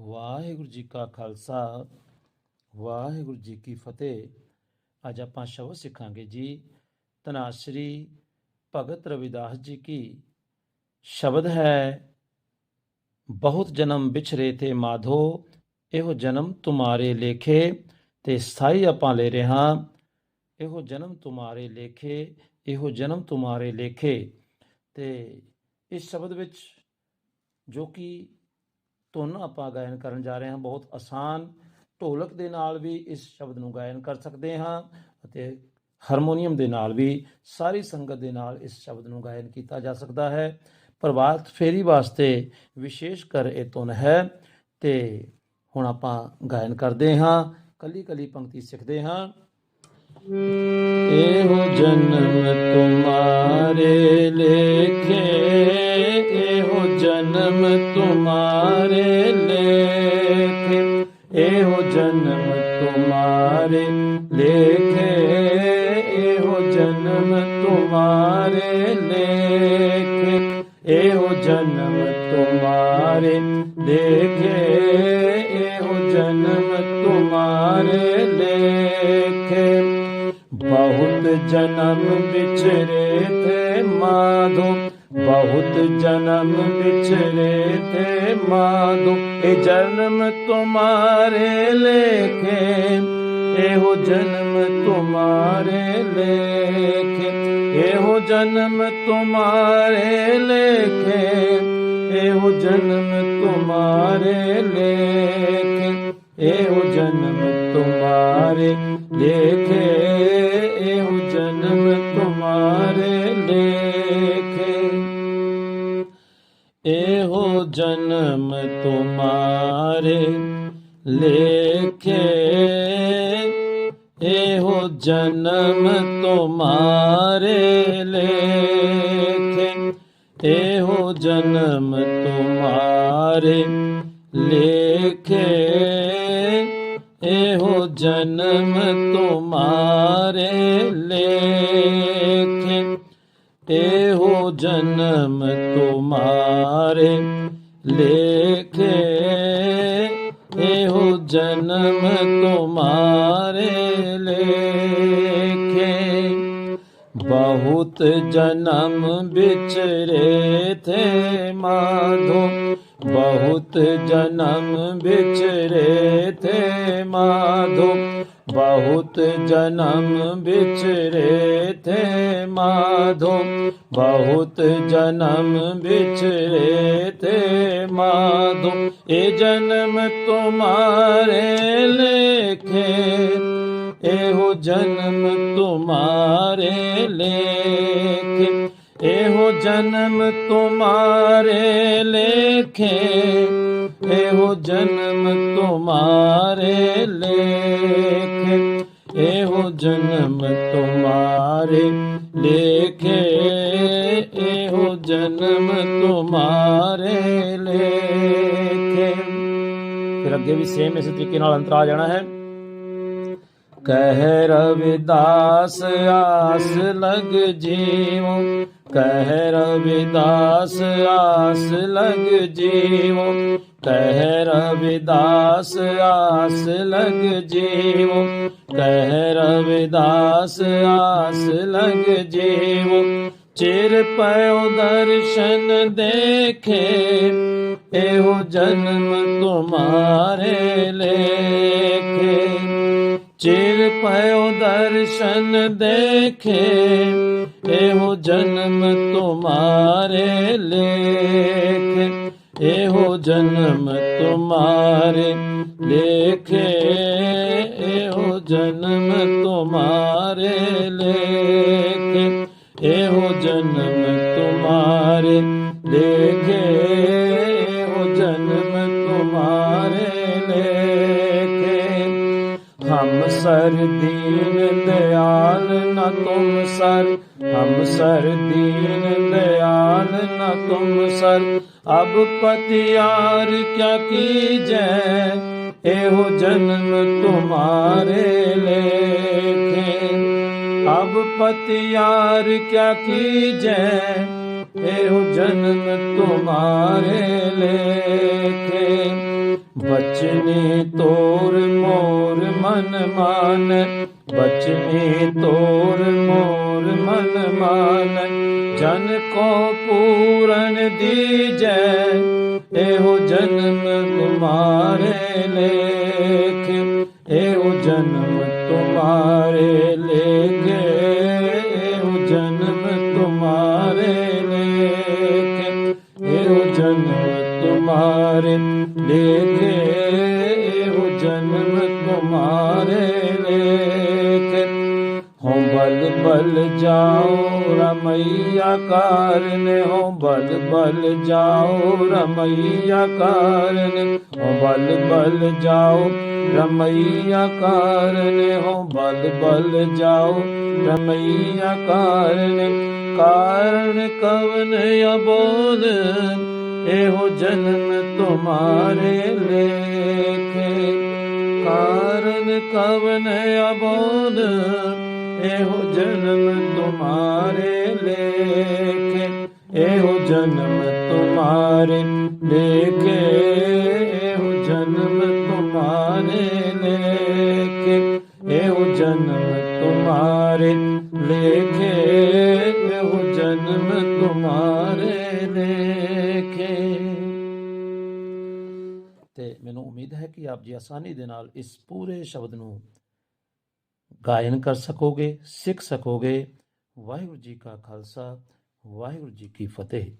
ਵਾਹਿਗੁਰੂ ਜੀ ਕਾ ਖਾਲਸਾ, ਵਾਹਿਗੁਰੂ ਜੀ ਕੀ ਫਤਿਹ। ਅੱਜ ਆਪਾਂ ਸ਼ਬਦ ਸਿੱਖਾਂਗੇ ਜੀ ਤਨਾਸ਼ਰੀ ਭਗਤ ਰਵਿਦਾਸ ਜੀ ਕੀ ਸ਼ਬਦ ਹੈ, ਬਹੁਤ ਜਨਮ ਵਿਛਰੇ ਤੇ ਮਾਧੋ, ਇਹੋ ਜਨਮ ਤੁਮਾਰੇ ਲੇਖੇ ਤੇ ਸਥਾਈ ਆਪਾਂ ਲੈ ਰਹੇ ਹਾਂ। ਇਹੋ ਜਨਮ ਤੁਮਾਰੇ ਲੇਖੇ, ਇਹੋ ਜਨਮ ਤੁਮਾਰੇ ਲੇਖੇ ਤੇ ਇਸ ਸ਼ਬਦ ਵਿੱਚ ਜੋ ਕਿ ਧੁਨ ਆਪਾਂ ਗਾਇਨ ਕਰਨ ਜਾ ਰਹੇ ਹਾਂ। ਬਹੁਤ ਆਸਾਨ ਢੋਲਕ ਦੇ ਨਾਲ ਵੀ ਇਸ ਸ਼ਬਦ ਨੂੰ ਗਾਇਨ ਕਰ ਸਕਦੇ ਹਾਂ ਅਤੇ ਹਾਰਮੋਨੀਅਮ ਦੇ ਨਾਲ ਵੀ ਸਾਰੀ ਸੰਗਤ ਦੇ ਨਾਲ ਇਸ ਸ਼ਬਦ ਨੂੰ ਗਾਇਨ ਕੀਤਾ ਜਾ ਸਕਦਾ ਹੈ। ਪ੍ਰਭਾਤ ਫੇਰੀ ਵਾਸਤੇ ਵਿਸ਼ੇਸ਼ ਕਰ ਇਹ ਧੁਨ ਹੈ ਤੇ ਹੁਣ ਆਪਾਂ ਗਾਇਨ ਕਰਦੇ ਹਾਂ। ਕੱਲੀ ਕੱਲੀ ਪੰਕਤੀ ਸਿੱਖਦੇ ਹਾਂ। ਇਹੋ ਜਨਮ ਤੁਮਾਰੇ ਲੇਖੇ, ਇਹੋ ਜਨਮ ਤੁਮਾਰੇ ਲੇਖੇ, ਇਹੋ ਜਨਮ ਤੁਮਾਰੇ। ਲੇਖੇ, ਇਹੋ ਜਨਮ ਤੁਮਾਰੇ ਲੇਖੇ, ਇਹੋ ਜਨਮ ਤੁਮਾਰੇ। ਲੇਖੇ, ਇਹੋ ਜਨਮ ਤੁਮਾਰੇ ਲੇਖੇ। ਬਹੁਤ ਜਨਮ ਵਿਚਰੇ ਤੇ ਮਾਧੋ ਬਹੁਤ ਜਨਮ ਵਿਛੜੇ ਤੇ ਮਾਦੋ ਇਹ ਜਨਮ ਤੁਮਾਰੇ ਲੇਖੇ ਇਹੋ ਜਨਮ ਤੁਮਾਰੇ ਲੇਖੇ ਇਹੋ ਜਨਮ ਤੁਮਾਰੇ ਲੇਖੇ ਇਹੋ ਜਨਮ ਤੁਮਾਰੇ ਲੇਖੇ ਇਹੋ ਜਨਮ ਤੁਮਾਰੇ ਲੇਖੇ ਜਨਮ ਤੁਮਾਰੇ ਲੇਖੇ। ਇਹੋ ਜਨਮ ਤੁਮਾਰੇ ਲੇਖੇ। ਇਹੋ ਜਨਮ ਤੁਮਾਰੇ ਲੇਖੇ। ਇਹੋ ਜਨਮ ਤੁਮਾਰੇ ਲੇਖੇ। ਇਹੋ ਜਨਮ ਤੁਮਾਰੇ ਲੇਖੇ ਇਹੋ ਜਨਮ ਤੁਮਾਰੇ ਲੇਖੇ ਬਹੁਤ ਜਨਮ ਵਿਚਰੇ ਥੇ ਮਾਧੋ बहुत जन्म बिछरे थे माधो। बहुत जन्म बिछरे थे माधो बहुत जन्म बिछरे थे माधो ए जन्म तुम्हारे लेखे एहो जन्म तुम्हारे लेखे एहो जन्म तुम्हारे लेखे एहो जन्म तुम्हारे लेखे ਇਹੋ ਜਨਮ ਤੁਮਾਰੇ ਲੇਖੇ, ਇਹੋ ਜਨਮ ਤੁਮਾਰੇ ਲੇਖੇ। ਫਿਰ ਅੱਗੇ ਵੀ ਸੇਮ ਇਸੇ ਤਰੀਕੇ ਨਾਲ ਅੰਤਰਾ ਜਾਣਾ ਹੈ। ਕਹਿ ਰਵਿਦਾਸ ਆਸ ਲਗ ਜੀਵੋ ਕਹਿ ਰਵਿਦਾਸ ਆਸ ਲਗ ਜੀਵੋ ਕਹਿ ਰਵਿਦਾਸ ਆਸ ਲਗ ਜੀਵੋ ਕਹਿ ਰਵਿਦਾਸ ਆਸ ਲਗ ਜੀਵੋ ਚਿਰ ਪਇਓ ਦਰਸ਼ਨ ਦੇਖੇ, ਇਹੋ ਜਨਮ ਤੁਮਾਰੇ ਲੇਖੇ ਚਿਰ ਦਰਸ਼ਨ ਦੇਖੇ, ਇਹੋ ਜਨਮ ਤੁਮਾਰੇ ਲੇਖ, ਇਹੋ ਜਨਮ ਤੁਮਾਰੇ ਲੇਖੇ, ਇਹੋ ਜਨਮ ਤੁਮਾਰੇ ਲੇਖੇ, ਇਹੋ ਜਨਮ ਤੁਮਾਰੇ ਲੇਖੇ। सर दीन दयाल न तुम सर हम सर दीन दयाल न तुम सर अब पतियार क्या कीजै एहो जन्म तुम्हारे लेखे अब पतियार क्या कीजै एहो जन्म तुम्हारे लेखे ਬਚਨੀ ਤੋਰ ਮੋਰ ਮਨ ਮਾਨ, ਬਚਨੀ ਤੋਰ ਮੋਰ ਮਨ ਮਾਨ। ਜਨ ਕੋ ਪੂਰਨ ਦੀਜੈ, ਇਹੋ ਜਨਮ ਤੁਮਾਰੇ ਲੇਖ। ਇਹੋ ਜਨਮ ਤੁਮਾਰੇ ਤੁਮਾਰੇ ਲੇਖੇ ਇਹੋ ਜਨਮ ਤੁਮਾਰੇ ਲੇਖ। ਹੋ ਬਲ ਬਲ ਜਾਓ ਰਮਈਆ ਕਾਰਨ ਹੋ ਬਲ ਬਲ ਜਾਓ ਰਮਈਆ ਕਾਰਨ। ਹੋ ਬਲ ਬਲ ਜਾਓ ਰਮਈਆ ਕਾਰਨ ਹੋ ਬਲ ਬਲ ਜਾਓ ਰਮਈਆ ਕਾਰਨ। ਕਾਰਨ ਕਵਨ ਅਬੋਲ ਇਹੋ ਜਨਮ ਤੁਮਾਰੇ ਲੇਖੇ। ਕਾਰਨ ਕਵਨ ਅਬੋਲ, ਇਹੋ ਜਨਮ ਤੁਮਾਰੇ ਲੇਖੇ। ਇਹੋ ਜਨਮ ਤੁਮਾਰੇ ਲੇਖੇ, ਇਹੋ ਜਨਮ ਤੁਮਾਰੇ ਤੇ ਮੈਨੂੰ ਉਮੀਦ ਹੈ ਕਿ ਆਪ ਜੀ ਆਸਾਨੀ ਦੇ ਨਾਲ ਇਸ ਪੂਰੇ ਸ਼ਬਦ ਨੂੰ ਗਾਇਨ ਕਰ ਸਕੋਗੇ, ਸਿੱਖ ਸਕੋਗੇ। ਵਾਹਿਗੁਰੂ ਜੀ ਕਾ ਖਾਲਸਾ, ਵਾਹਿਗੁਰੂ ਜੀ ਕੀ ਫਤਿਹ।